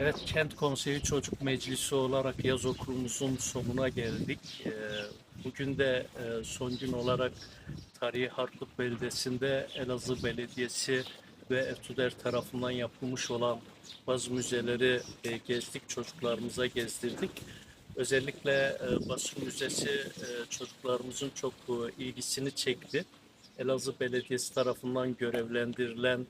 Evet, Kent Konseyi Çocuk Meclisi olarak yaz okulumuzun sonuna geldik. Ee, Bugün de e, son gün olarak Tarihi Harput Belediyesi'nde Elazığ Belediyesi ve Etüder tarafından yapılmış olan bazı müzeleri e, gezdik, çocuklarımıza gezdirdik. Özellikle e, Basın Müzesi çocuklarımızın çok ilgisini çekti. Elazığ Belediyesi tarafından görevlendirilen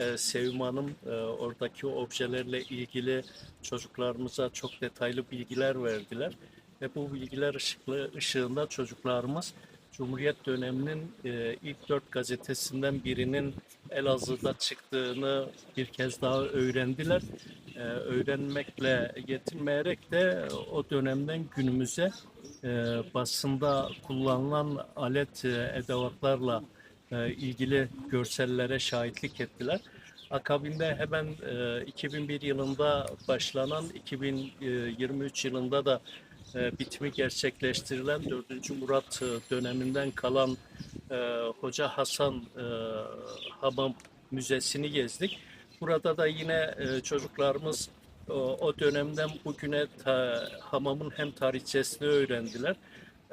e, Sevim Hanım e, oradaki objelerle ilgili çocuklarımıza çok detaylı bilgiler verdiler. Ve bu bilgiler ışıklı, ışığında çocuklarımız Cumhuriyet döneminin e, ilk dört gazetesinden birinin Elazığ'da çıktığını bir kez daha öğrendiler. E, öğrenmekle yetinmeyerek de o dönemden günümüze basında kullanılan alet e, edevatlarla e, ilgili görsellere şahitlik ettiler. Akabinde hemen e, 2001 yılında başlanan 2023 yılında da e, bitimi gerçekleştirilen 4. Murat e, döneminden kalan e, Hoca Hasan e, Hamam Müzesi'ni gezdik. Burada da yine e, çocuklarımız o, o dönemden bugüne ta, hamamın hem tarihçesini öğrendiler.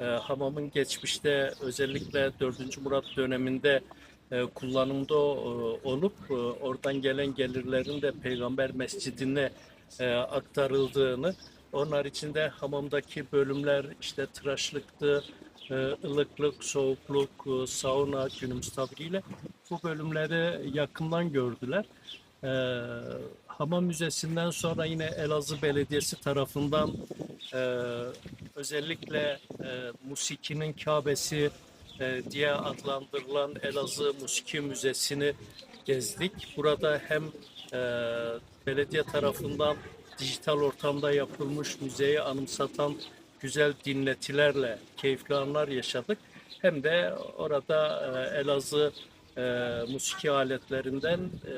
E, hamamın geçmişte özellikle 4. Murat döneminde e, kullanımda e, olup e, oradan gelen gelirlerin de Peygamber Mescidi'ne e, aktarıldığını, onun haricinde hamamdaki bölümler işte tıraşlıktı, e, ılıklık, soğukluk, e, sauna günümüz tabiriyle bu bölümleri yakından gördüler. E, Hamam Müzesi'nden sonra yine Elazığ Belediyesi tarafından e, özellikle e, musikinin Kabe'si e, diye adlandırılan Elazığ Musiki Müzesi'ni gezdik. Burada hem e, belediye tarafından dijital ortamda yapılmış müzeyi anımsatan güzel dinletilerle keyifli anlar yaşadık. Hem de orada e, Elazığ e, musiki aletlerinden e,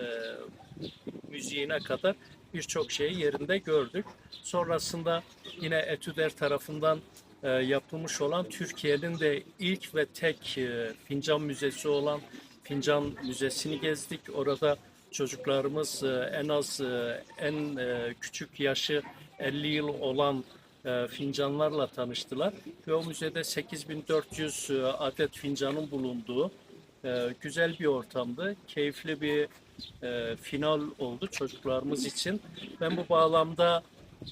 müziğine kadar birçok şeyi yerinde gördük. Sonrasında yine Etüder tarafından e, yapılmış olan Türkiye'nin de ilk ve tek e, fincan müzesi olan Fincan Müzesi'ni gezdik. Orada çocuklarımız e, en az e, en e, küçük yaşı 50 yıl olan e, fincanlarla tanıştılar. Ve o müzede 8400 e, adet fincanın bulunduğu e, güzel bir ortamdı. Keyifli bir e, final oldu çocuklarımız için. Ben bu bağlamda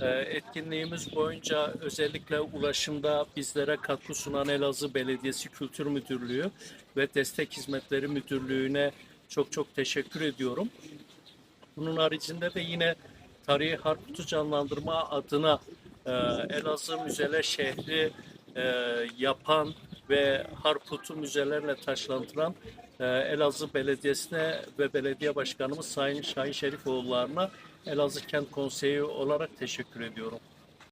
e, etkinliğimiz boyunca özellikle ulaşımda bizlere katkı sunan Elazığ Belediyesi Kültür Müdürlüğü ve Destek Hizmetleri Müdürlüğü'ne çok çok teşekkür ediyorum. Bunun haricinde de yine tarihi Harput'u canlandırma adına e, Elazığ Müzeler Şehri e, yapan ve Harput'u müzelerle taşlandıran e, Elazığ Belediyesi'ne ve Belediye Başkanımız Sayın Şahin Şerifoğulları'na Elazığ Kent Konseyi olarak teşekkür ediyorum.